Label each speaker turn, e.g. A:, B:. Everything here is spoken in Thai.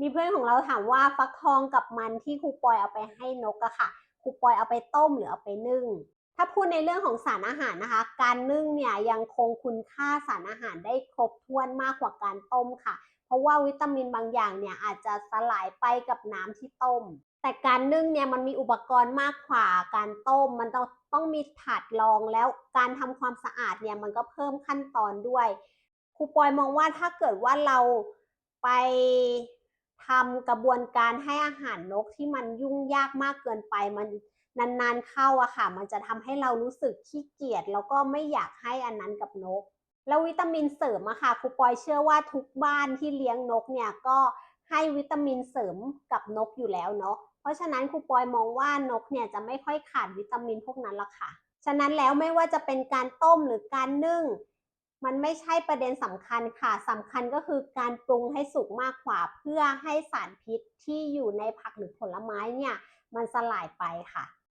A: มีเพื่อนของเราถามว่าฟักทองกับมันที่ครูปอยเอาไปให้นกอะค่ะครูปอยเอาไปต้มหรือเอาไปนึ่ง ถ้าพูดในเรื่องของสารอาหารนะคะ การนึ่งเนี่ยยังคงคุณค่าสารอาหารได้ครบถ้วนมากกว่าการต้มค่ะ เพราะว่าวิตามินบางอย่างเนี่ยอาจจะสลายไปกับน้ำที่ต้ม แต่การนึ่งเนี่ยมันมีอุปกรณ์มากกว่าการต้ม มันต้องต้องมีถาดรองแล้วการทำความสะอาดเนี่ยมันก็เพิ่มขั้นตอนด้วยครูปอยมองว่าถ้าเกิดว่าเราไป ทำกระบวนการให้อาหารนกที่มันยุ่งยากมากเกินไปมันนานๆเข้าอะค่ะ มันจะทำให้เรารู้สึกขี้เกียจแล้วก็ไม่อยากให้อันนั้นกับนก แล้ววิตามินเสริมอะค่ะครูปอยเชื่อว่าทุกบ้านที่เลี้ยงนกเนี่ยก็ให้วิตามินเสริมกับนกอยู่แล้วเนาะเพราะฉะนั้นครูปอยมองว่านกเนี่ยจะไม่ค่อยขาดวิตามินพวกนั้นละค่ะ ฉะนั้นแล้วไม่ว่าจะเป็นการต้มหรือการนึ่ง มันไม่ใช่ประเด็นสำคัญค่ะสำคัญก็คือการปรุงให้สุกมากกว่า เพื่อให้สารพิษที่อยู่ในผักหรือผลไม้เนี่ย มันสลายไปค่ะ